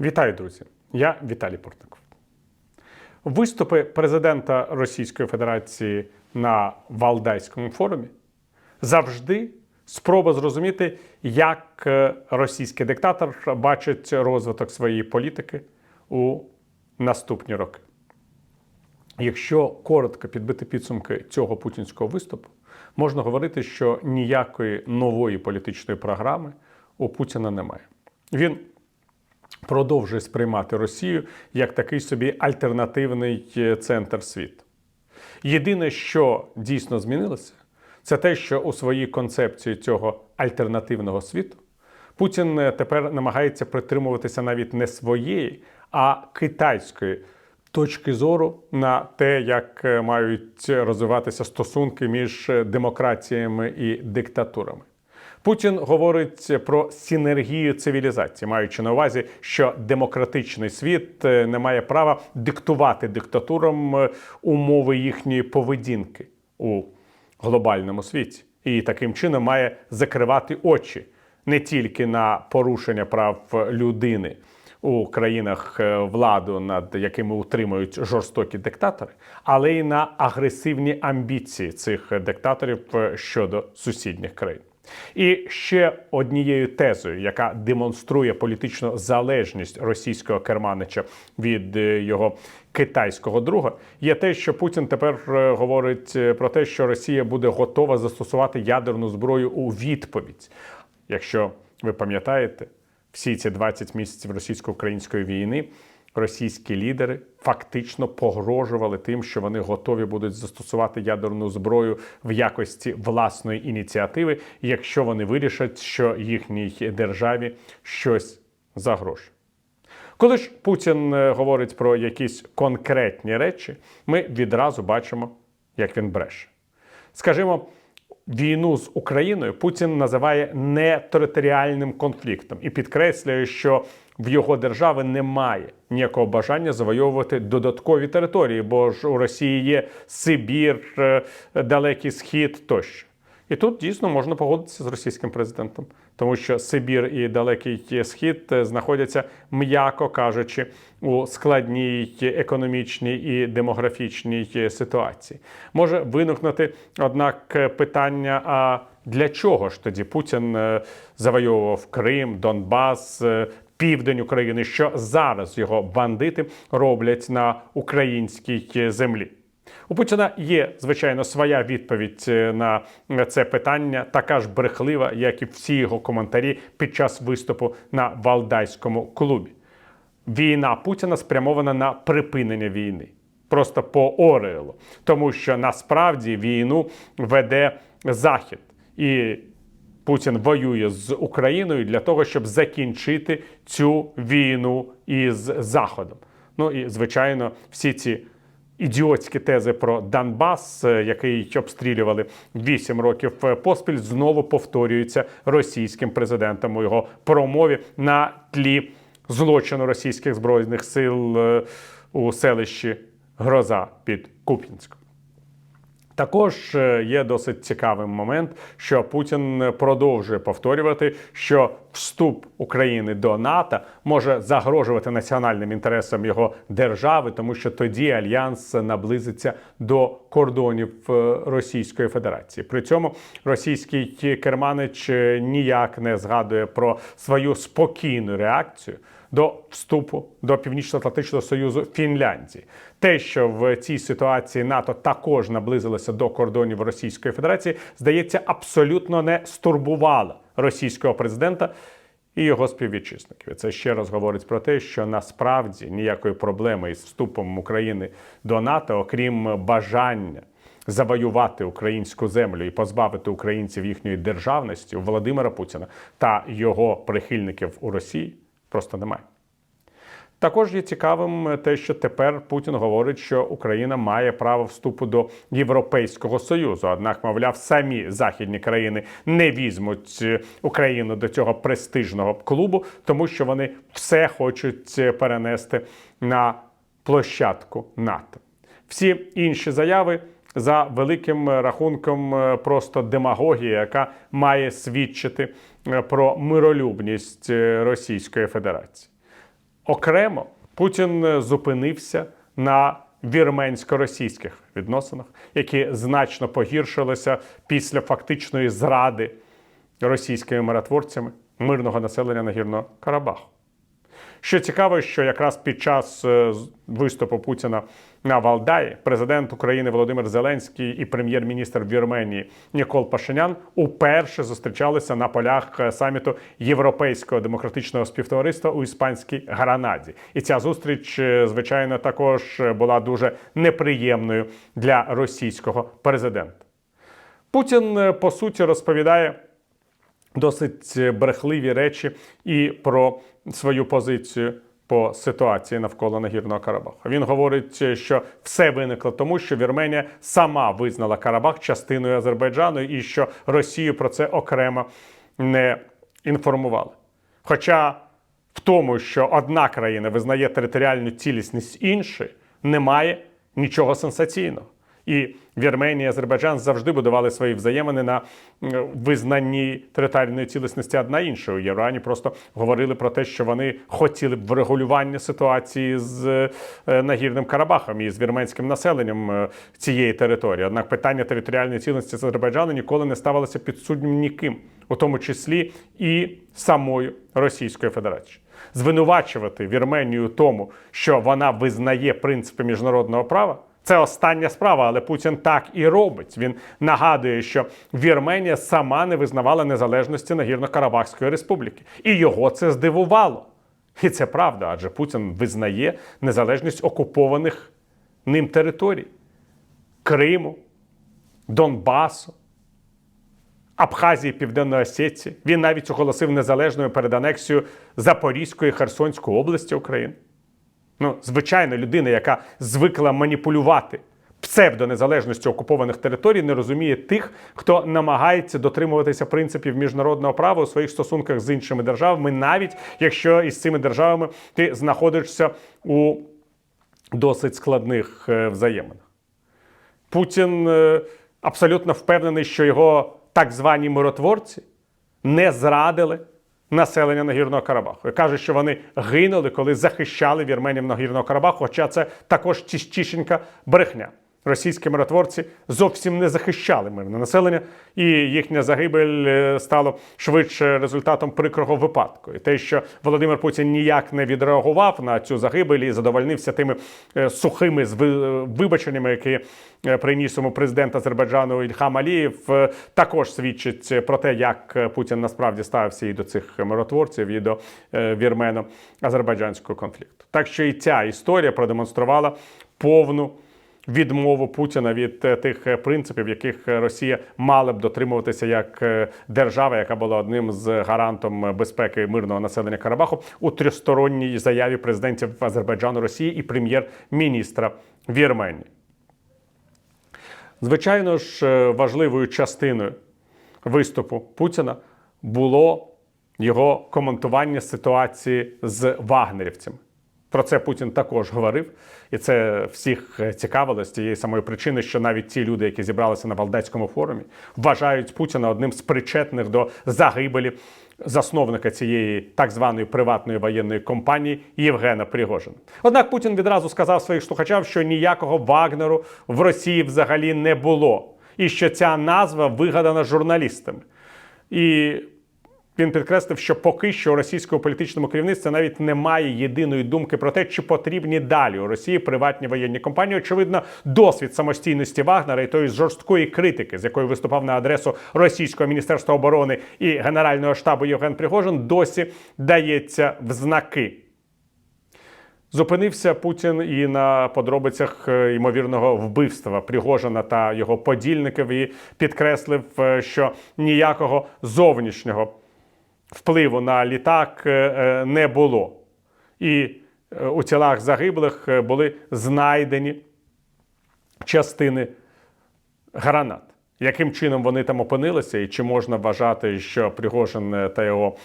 Вітаю, друзі! Я Віталій Портников. Виступи президента Російської Федерації на Валдайському форумі завжди спроба зрозуміти, як е, російський диктатор бачить розвиток своєї політики у наступні роки. Якщо коротко підбити підсумки цього путінського виступу, можна говорити, що ніякої нової політичної програми у Путіна немає. Він продовжує сприймати Росію як такий собі альтернативний е, центр світу. Єдине, що дійсно змінилося, це те, що у своїй концепції цього альтернативного світу Путін е, тепер намагається притримуватися навіть не своєї, а китайської точки зору на те, як е, мають розвиватися стосунки між демократіями і диктатурами. Путін говорить про синергію цивілізації, маючи на увазі, що демократичний світ е, не має права диктувати диктатурам е, умови їхньої поведінки у глобальному світі, і таким чином має закривати очі не тільки на порушення прав людини у країнах е, владу, над якими утримують жорстокі диктатори, але й на агресивні амбіції цих диктаторів щодо сусідніх країн. І ще однією тезою, яка демонструє політичну залежність російського керманича від е, його китайського друга, є те, що Путін тепер е, говорить е, про те, що Росія буде готова застосувати ядерну зброю у відповідь. Якщо ви пам'ятаєте, всі ці 20 місяців російсько-української війни російські лідери фактично погрожували тим, що вони готові будуть застосувати ядерну зброю в якості власної ініціативи, якщо вони вирішать, що їхній державі щось загрожує. Коли ж Путін е, говорить про якісь конкретні речі, ми відразу бачимо, як він бреше. Скажімо, війну з Україною Путін називає нетериторіальним конфліктом і підкреслює, що в його держави немає ніякого бажання завойовувати додаткові території, бо ж у Росії є Сибір, е, Далекий Схід тощо. І тут дійсно можна погодитися з російським президентом, тому що Сибір і Далекий Схід е, знаходяться, м'яко кажучи, у складній економічній і демографічній ситуації. Може виникнути, однак, питання: а для чого ж тоді Путін е, завойовував Крим, Донбас? Південь України, що зараз його бандити роблять на українській землі. У Путіна є, звичайно, своя відповідь е, на це питання, така ж брехлива, як і всі його коментарі під час виступу на Валдайському клубі. Війна Путіна спрямована на припинення війни. Просто по Орелу. Тому що насправді війну веде Захід. І Путін воює з Україною для того, щоб закінчити цю війну із Заходом. Ну і звичайно, всі ці ідіотські тези про Донбас, е, який обстрілювали 8 років поспіль, знову повторюються російським президентом у його промові на тлі злочину російських збройних сил е, у селищі Гроза під Куп'янськом. Також е, є досить цікавим момент, що Путін продовжує повторювати, що вступ України до НАТО може загрожувати національним інтересам його держави, тому що тоді альянс наблизиться до кордонів е, Російської Федерації. При цьому російський керманич е, ніяк не згадує про свою спокійну реакцію до вступу до Північно-Атлантичного Союзу Фінляндії. Те, що в цій ситуації НАТО також наблизилося до кордонів Російської Федерації, здається, абсолютно не стурбувало російського президента і його співвітчизників. Це ще раз говорить про те, що насправді ніякої проблеми із вступом України до НАТО, окрім бажання. Завоювати українську землю і позбавити українців їхньої державності у Володимира Путіна та його прихильників у Росії просто немає. Також є цікавим те, що тепер Путін говорить, що Україна має право вступу до Європейського союзу. Однак, мовляв, самі західні країни не візьмуть е, Україну до цього престижного клубу, тому що вони все хочуть е, перенести на площадку НАТО. Всі інші заяви. За великим рахунком, е, просто демагогія, яка має свідчити про миролюбність Російської Федерації. Окремо Путін е, зупинився на вірменсько-російських відносинах, які значно погіршилися після фактичної зради російськими миротворцями мирного населення Нагірного Карабаху. Що цікаво, що якраз під час е, виступу Путіна на Валдаї президент України Володимир Зеленський і прем'єр-міністр Вірменії Нікол Пашинян уперше зустрічалися на полях е, саміту Європейського демократичного співтовариства у іспанській Гранаді. І ця зустріч, е, звичайно, також була дуже неприємною для російського президента. Путін по суті розповідає досить брехливі речі і про свою позицію по ситуації навколо Нагірного Карабаху. Він говорить, що все виникло тому, що Вірменія сама визнала Карабах частиною Азербайджану і що Росію про це окремо не інформували. Хоча в тому, що одна країна визнає територіальну цілісність іншої, немає нічого сенсаційного. І Вірменія і Азербайджан завжди будували свої взаємини на визнанні територіальної цілісності одна іншої. Єврані просто говорили про те, що вони хотіли б врегулювання ситуації з е, Нагірним Карабахом і з вірменським населенням е, цієї території. Однак питання територіальної цілісності з Азербайджану ніколи не ставилося під суддям ніким, у тому числі і самою Російською Федерацією. Звинувачувати Вірменію тому, що вона визнає принципи міжнародного права. Це остання справа, але Путін так і робить. Він нагадує, що Вірменія сама не визнавала незалежності Нагірно-Карабахської республіки, і його це здивувало. І це правда, адже Путін визнає незалежність окупованих ним територій Криму, Донбасу, Абхазії, Південної Осетії. Він навіть оголосив незалежною перед анексією Запорізької Херсонської області України. Ну, звичайно, людина, яка звикла маніпулювати псевдонезалежністю окупованих територій, не розуміє тих, хто намагається дотримуватися принципів міжнародного права у своїх стосунках з іншими державами, навіть якщо із цими державами ти знаходишся у досить складних е, взаєминах. Путін е, абсолютно впевнений, що його так звані миротворці не зрадили населення Нагірного Карабаху. І Кажуть, що вони гинули, коли захищали вірменів Нагірного Карабаху, хоча це також чищенька брехня. Російські миротворці зовсім не захищали мирне населення, і їхня загибель е, стало швидше результатом прикрого випадку. І те, що Володимир Путін ніяк не відреагував на цю загибель і задовольнився тими е, сухими вибаченнями, які е, приніс йому президент Азербайджану Ільхам Алієв, також свідчить про те, як Путін насправді ставився і до цих миротворців, і до вірмено-азербайджанського конфлікту. Так що і ця історія продемонструвала повну відмову Путіна від е, тих е, принципів, яких е, Росія мала б дотримуватися як держава, яка була одним з гарантом безпеки мирного населення Карабаху у трьохсторонній заяві президентів Азербайджану Росії і прем'єр-міністра Вірменії. Звичайно ж, важливою частиною виступу Путіна було його коментування ситуації з вагнерівцями. Про це Путін також говорив, і це всіх е, цікавило з тієї самої причини, що навіть ті люди, які зібралися на Валдецькому форумі, вважають Путіна одним з причетних до загибелі засновника цієї так званої приватної воєнної компанії Євгена Пригожина. Однак Путін відразу сказав своїх слухачам, що ніякого Вагнеру в Росії взагалі не було, і що ця назва вигадана журналістами. І він підкреслив, що поки що у російському політичному керівництві навіть немає єдиної думки про те, чи потрібні далі у Росії приватні воєнні компанії. Очевидно, досвід самостійності Вагнера і тої жорсткої критики, з якою виступав на адресу російського міністерства оборони і генерального штабу Євген Пригожин, досі дається в знаки. Зупинився Путін і на подробицях е, ймовірного вбивства Пригожина та його подільників і підкреслив, е, що ніякого зовнішнього впливу на літак е, е, не було. І е, у тілах загиблих були знайдені частини гранат. Яким чином вони там опинилися, і чи можна вважати, що Пригожин та його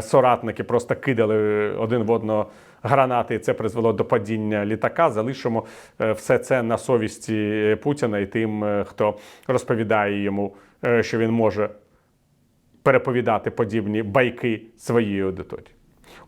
соратники просто кидали один в одного гранати, і це призвело до падіння літака? Залишимо все це на совісті Путіна і тим, хто розповідає йому, що він може переповідати подібні байки своїй аудиторії.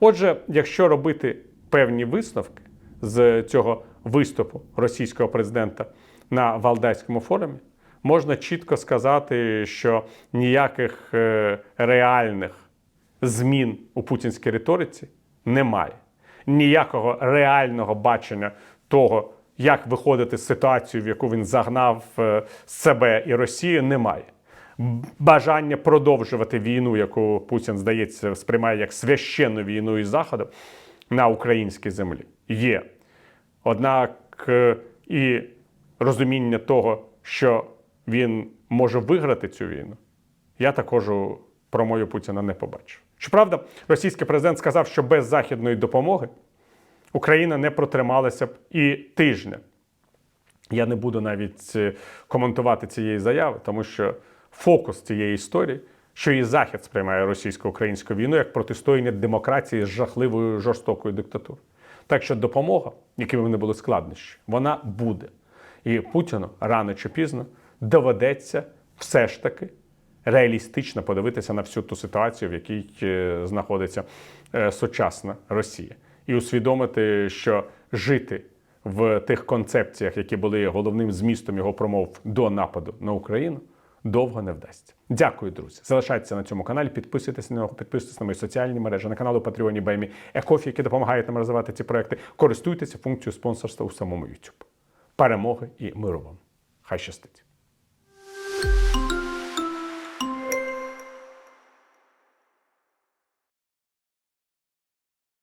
Отже, якщо робити певні висновки з цього виступу російського президента на Валдайському форумі, можна чітко сказати, що ніяких е, реальних змін у путінській риториці немає. Ніякого реального бачення того, як виходити з ситуації, в яку він загнав е, себе і Росію, немає. Бажання продовжувати війну, яку Путін, здається, сприймає як священну війну із Заходом на українській землі, є. Однак е, і розуміння того, що він може виграти цю війну, я також у промові Путіна не побачив. Щоправда, російський президент сказав, що без західної допомоги Україна не протрималася б і тижня. Я не буду навіть е, коментувати цієї заяви, тому що фокус цієї історії, що і Захід сприймає російсько-українську війну як протистояння демократії з жахливою жорстокою диктатурою. Так що допомога, якими не були складнощі, вона буде. І Путіну рано чи пізно доведеться все ж таки реалістично подивитися на всю ту ситуацію, в якій е, знаходиться е, сучасна Росія, і усвідомити, що жити в тих концепціях, які були головним змістом його промов до нападу на Україну, довго не вдасться. Дякую, друзі. Залишайтеся на цьому каналі, підписуйтесь на нього, підписуйтесь на мої соціальні мережі, на канал у Патреоні Баймі Екофі, які допомагають нам розвивати ці проекти. Користуйтеся функцією спонсорства у самому YouTube. Перемоги і миру вам. Хай щастить!